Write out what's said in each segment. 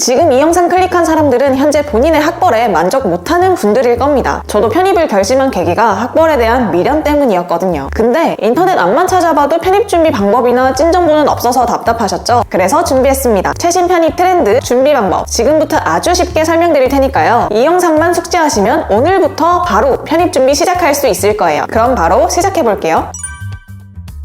지금 이 영상 클릭한 사람들은 현재 본인의 학벌에 만족 못하는 분들일 겁니다. 저도 편입을 결심한 계기가 학벌에 대한 미련 때문이었거든요. 근데 인터넷 앞만 찾아봐도 편입 준비 방법이나 찐 정보는 없어서 답답하셨죠? 그래서 준비했습니다. 최신 편입 트렌드, 준비 방법. 지금부터 아주 쉽게 설명드릴 테니까요. 이 영상만 숙지하시면 오늘부터 바로 편입 준비 시작할 수 있을 거예요. 그럼 바로 시작해 볼게요.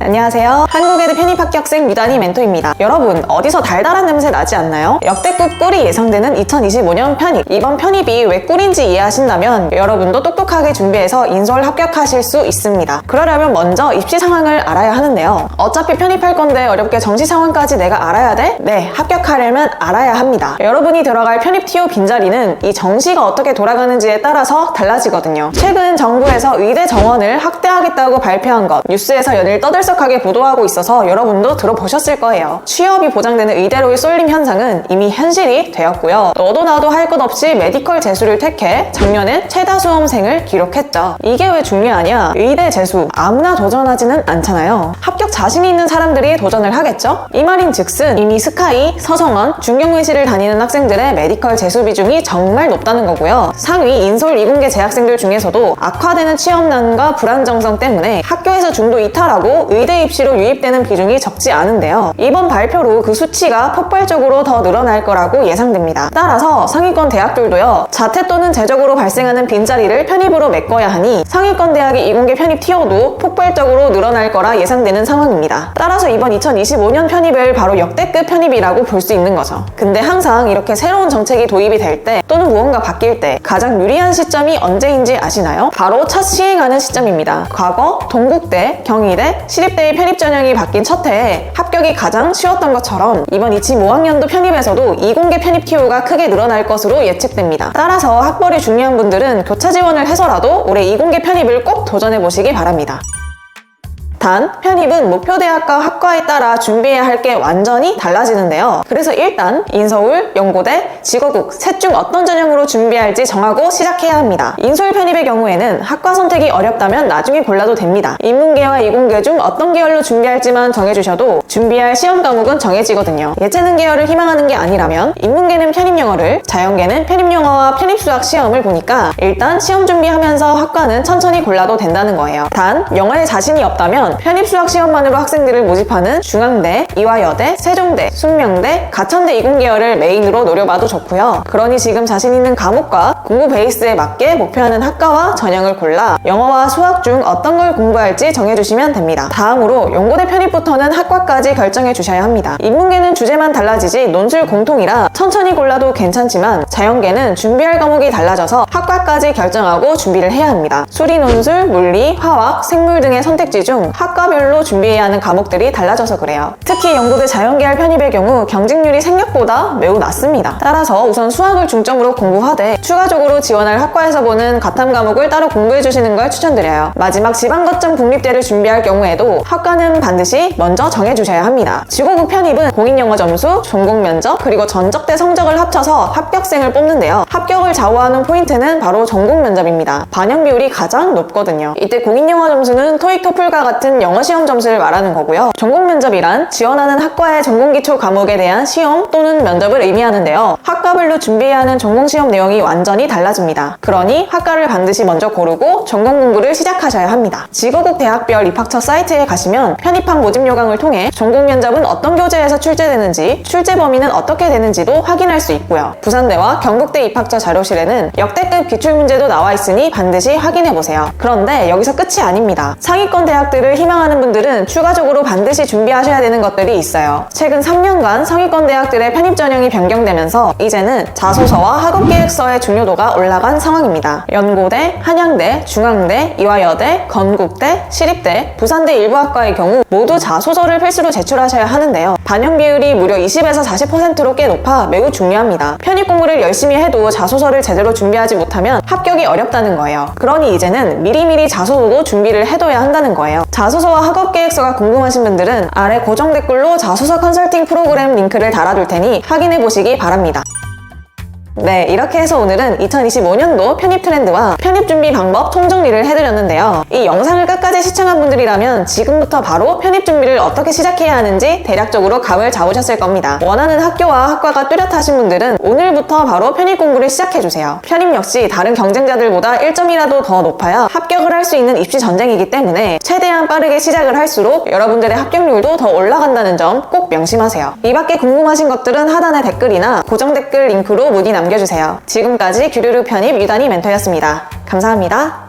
안녕하세요. 한국애들 편입 합격생 유단희 멘토입니다. 여러분, 어디서 달달한 냄새 나지 않나요? 역대급 꿀이 예상되는 2025년 편입. 이번 편입이 왜 꿀인지 이해하신다면 여러분도 똑똑하게 준비해서 인서울 합격하실 수 있습니다. 그러려면 먼저 입시 상황을 알아야 하는데요. 어차피 편입할 건데 어렵게 정시 상황까지 내가 알아야 돼? 네, 합격하려면 알아야 합니다. 여러분이 들어갈 편입 TO 빈자리는 이 정시가 어떻게 돌아가는지에 따라서 달라지거든요. 최근 정부에서 의대 정원을 확대하겠다고 발표한 것, 뉴스에서 연일 떠들썩 하게 보도하고 있어서 여러분도 들어보셨을 거예요. 취업이 보장되는 의대로의 쏠림 현상은 이미 현실이 되었고요. 너도 나도 할 것 없이 메디컬 재수를 택해 작년엔 최다 수험생을 기록했죠. 이게 왜 중요하냐? 의대 재수 아무나 도전하지는 않잖아요. 합격 자신이 있는 사람들이 도전을 하겠죠? 이 말인 즉슨 이미 스카이, 서성원, 중경외시를 다니는 학생들의 메디컬 재수 비중이 정말 높다는 거고요. 상위 인솔 이공계 재학생들 중에서도 악화되는 취업난과 불안정성 때문에 학교에서 중도 이탈하고 의대 입시로 유입되는 비중이 적지 않은데요. 이번 발표로 그 수치가 폭발적으로 더 늘어날 거라고 예상됩니다. 따라서 상위권 대학들도요, 자퇴 또는 재적으로 발생하는 빈자리를 편입으로 메꿔야 하니 상위권 대학의 이공계 편입 티어도 폭발적으로 늘어날 거라 예상되는 상황입니다. 따라서 이번 2025년 편입을 바로 역대급 편입이라고 볼 수 있는 거죠. 근데 항상 이렇게 새로운 정책이 도입이 될 때 또는 무언가 바뀔 때 가장 유리한 시점이 언제인지 아시나요? 바로 첫 시행하는 시점입니다. 과거 동국대, 경희대, 시립 대의 편입 전형이 바뀐 첫 해에 합격이 가장 쉬웠던 것처럼 이번 25학년도 편입에서도 이공계 편입 티오가 크게 늘어날 것으로 예측됩니다. 따라서 학벌이 중요한 분들은 교차 지원을 해서라도 올해 이공계 편입을 꼭 도전해 보시기 바랍니다. 단, 편입은 목표 대학과 학과에 따라 준비해야 할 게 완전히 달라지는데요. 그래서 일단 인서울, 연고대, 직어국 셋 중 어떤 전형으로 준비할지 정하고 시작해야 합니다. 인서울 편입의 경우에는 학과 선택이 어렵다면 나중에 골라도 됩니다. 인문계와 이공계 중 어떤 계열로 준비할지만 정해주셔도 준비할 시험 과목은 정해지거든요. 예체능 계열을 희망하는 게 아니라면 인문계는 편입 영어를, 자연계는 편입 영어와 편입 수학 시험을 보니까 일단 시험 준비하면서 학과는 천천히 골라도 된다는 거예요. 단, 영어에 자신이 없다면 편입 수학 시험만으로 학생들을 모집하는 중앙대, 이화여대, 세종대, 숙명대, 가천대 이공계열을 메인으로 노려봐도 좋고요. 그러니 지금 자신 있는 과목과 공부 베이스에 맞게 목표하는 학과와 전형을 골라 영어와 수학 중 어떤 걸 공부할지 정해주시면 됩니다. 다음으로 연고대 편입부터는 학과까지 결정해 주셔야 합니다. 인문계는 주제만 달라지지 논술 공통이라 천천히 골라도 괜찮지만 자연계는 준비할 과목이 달라져서 학과까지 결정하고 준비를 해야 합니다. 수리 논술, 물리, 화학, 생물 등의 선택지 중 학과별로 준비해야 하는 과목들이 달라져서 그래요. 특히 연고대 자연계열 편입의 경우 경쟁률이 생각보다 매우 낮습니다. 따라서 우선 수학을 중점으로 공부하되 추가적으로 지원할 학과에서 보는 가탐 과목을 따로 공부해 주시는 걸 추천드려요. 마지막 지방거점 국립대를 준비할 경우에도 학과는 반드시 먼저 정해 주셔야 합니다. 지고국 편입은 공인영어 점수, 전공 면접, 그리고 전적대 성적을 합쳐서 합격생을 뽑는데요. 합격을 좌우하는 포인트는 바로 전공 면접입니다. 반영 비율이 가장 높거든요. 이때 공인영어 점수는 토익, 토플과 같은 영어 시험 점수를 말하는 거고요. 전공 면접이란 지원하는 학과의 전공 기초 과목에 대한 시험 또는 면접을 의미하는데요. 학과별로 준비해야 하는 전공 시험 내용이 완전히 달라집니다. 그러니 학과를 반드시 먼저 고르고 전공 공부를 시작하셔야 합니다. 지거국 대학별 입학처 사이트에 가시면 편입학 모집 요강을 통해 전공 면접은 어떤 교재에서 출제되는지, 출제 범위는 어떻게 되는지도 확인할 수 있고요. 부산대와 경북대 입학처 자료실에는 역대급 기출 문제도 나와 있으니 반드시 확인해 보세요. 그런데 여기서 끝이 아닙니다. 상위권 대학들을 희망하는 분들은 추가적으로 반드시 준비하셔야 되는 것들이 있어요. 최근 3년간 상위권 대학들의 편입 전형이 변경되면서 이제는 자소서와 학업 계획서의 중요 도가 올라간 상황입니다. 연고대, 한양대, 중앙대, 이화여대, 건국대, 시립대, 부산대 일부 학과의 경우 모두 자소서를 필수로 제출하셔야 하는데요. 반영 비율이 무려 20에서 40%로 꽤 높아 매우 중요합니다. 편입 공부를 열심히 해도 자소서를 제대로 준비하지 못하면 합격이 어렵다는 거예요. 그러니 이제는 미리미리 자소서도 준비를 해둬야 한다는 거예요. 자소서와 학업 계획서가 궁금하신 분들은 아래 고정 댓글로 자소서 컨설팅 프로그램 링크를 달아둘 테니 확인해 보시기 바랍니다. 네, 이렇게 해서 오늘은 2025년도 편입 트렌드와 편입 준비 방법 총정리를 해드렸는데요. 이 영상을 끝까지 시청한 분들이라면 지금부터 바로 편입 준비를 어떻게 시작해야 하는지 대략적으로 감을 잡으셨을 겁니다. 원하는 학교와 학과가 뚜렷하신 분들은 오늘부터 바로 편입 공부를 시작해주세요. 편입 역시 다른 경쟁자들보다 1점이라도 더 높아야 합격을 할 수 있는 입시 전쟁이기 때문에 최대한 빠르게 시작을 할수록 여러분들의 합격률도 더 올라간다는 점 꼭 명심하세요. 이 밖에 궁금하신 것들은 하단의 댓글이나 고정 댓글 링크로 문의 남겨주세요. 지금까지 규르르 편입 유단이 멘토였습니다. 감사합니다.